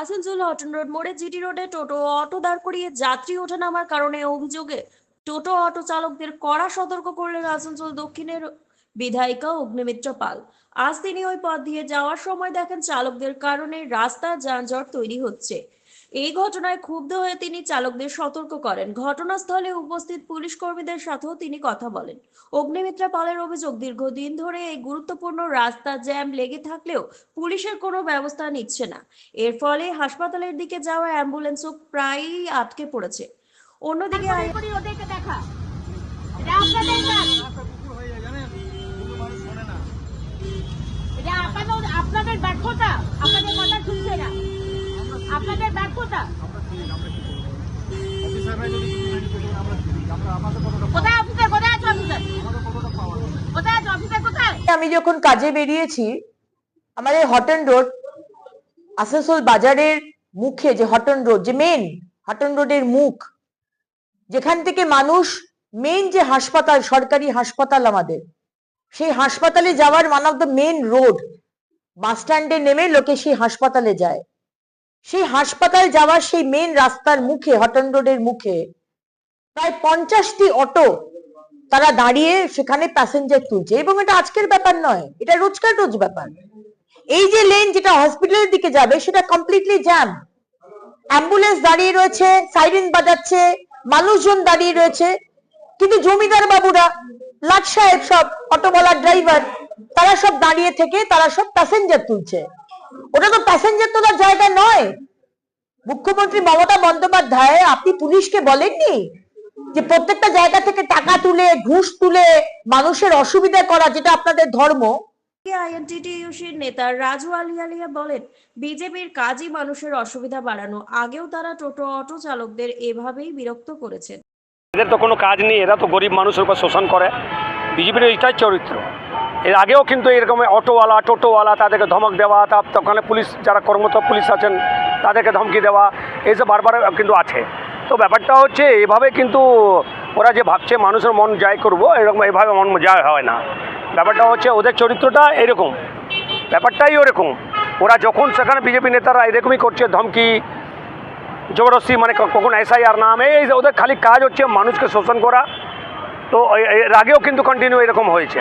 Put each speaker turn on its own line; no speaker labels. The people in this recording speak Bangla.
আসানসোল হটন রোড মোড়ে জিটি রোডে টোটো অটো দাঁড় করিয়ে যাত্রী ওঠা নামার কারণে অভিযোগে টোটো অটো চালকদের কড়া সতর্ক করলেন আসানসোল দক্ষিণের বিধায়িকা অগ্নিমিত্র পাল। আজ তিনি ওই পথ দিয়ে যাওয়ার সময় দেখেন চালকদের কারণে রাস্তা যানজট তৈরি হচ্ছে। এই ঘটনায় ক্ষুব্ধ হয়ে তিনি চালকদের সতর্ক করেন। ঘটনাস্থলে উপস্থিত পুলিশ কর্মীদের সাথেও তিনি কথা বলেন। অগ্নিমিত্রা পালের অভিযোগ দীর্ঘদিন ধরে এই গুরুত্বপূর্ণ রাস্তা জ্যাম লেগে থাকলেও পুলিশের কোনো ব্যবস্থা নিচ্ছে না। এর ফলে হাসপাতালের দিকে যাওয়া অ্যাম্বুলেন্সও প্রায়ই আটকে পড়েছে। অন্যদিকে
দেখা এটা আপনাদের কাজ এটা আপনাদের আপনাদের ব্যর্থতা আপনাদের কথা শুনছে না আপনাদের ব্যর্থতা কোথায় অফিসার কোথায় আছে অফিসার কোথায় আছে অফিসার কোথায়
আমি যখন কাজে বেরিয়েছি, আমাদের হটন রোড আসানসোল বাজারের মুখে যে হটন রোড যে মেন হটন রোডের মুখ, যেখান থেকে মানুষ মেন যে হাসপাতাল, সরকারি হাসপাতাল আমাদের, সেই হাসপাতালে যাওয়ার one of the main road bus স্ট্যান্ডে নেমে লোকে সেই হাসপাতালে যায়। সেই হাসপাতাল যাওয়ার সেই মেন রাস্তার মুখে হটন রোডের মুখে প্রায় পঞ্চাশটি অটো তারা দাঁড়িয়ে সেখানে প্যাসেঞ্জার তুলছে। এবং এটা আজকের ব্যাপার নয়, এটা রোজকার রোজ ব্যাপার। এই যে লেন যেটা হসপিটালের দিকে যাবে, সেটা কমপ্লিটলি জ্যাম অ্যাম্বুলেন্স দাঁড়িয়ে রয়েছে সাইরেন বাজাচ্ছে, মানুষজন দাঁড়িয়ে রয়েছে, কিন্তু জমিদার বাবুরা, লাট সাহেব সব অটোওয়ালার ড্রাইভার তারা সব দাঁড়িয়ে থেকে তারা সব প্যাসেঞ্জার তুলছে। ওটা তো প্যাসেঞ্জার তোলার জায়গা নয়। মুখ্যমন্ত্রী মমতা বন্দ্যোপাধ্যায়, আপনি পুলিশকে বলেননি? যে প্রত্যেকটা জায়গা থেকে টাকা তুলে ঘুষ তুলে মানুষের অসুবিধা করা যেটা আপনাদের ধর্ম।
আইএনটিটিইউসির নেতা রাজু আলিয়ালিয়া বলেন বিজেপির কাজই মানুষের অসুবিধা বাড়ানো। আগেও তারা টোটো অটো চালকদের এভাবেই বিরক্ত করেছেন।
এদের তো কোনো কাজ নেই এরা তো গরিব মানুষের উপর শোষণ করে। বিজেপির এটাই চরিত্র। এর আগেও কিন্তু এরকম অটোওয়ালা টোটোওয়ালা তাদেরকে ধমক দেওয়া তার ওখানে পুলিশ যারা কর্মরত পুলিশ আছেন তাদেরকে ধমকি দেওয়া এইসব বারবার কিন্তু আছে। তো ব্যাপারটা হচ্ছে এভাবে কিন্তু ওরা যে ভাবছে মানুষের মন জয় করব, এরকম এভাবে মন জয় হয় না। ব্যাপারটা হচ্ছে ওদের চরিত্রটা এরকম। ব্যাপারটাই ওরকম। ওরা যখন সেখানে বিজেপি নেতারা এরকমই করছে, ধমকি, জবরদস্তি মানে কখন এসআইআর নাম, এই ওদের খালি কাজ হচ্ছে মানুষকে শোষণ করা। তো এর আগেও কিন্তু কন্টিনিউ এরকম হয়েছে।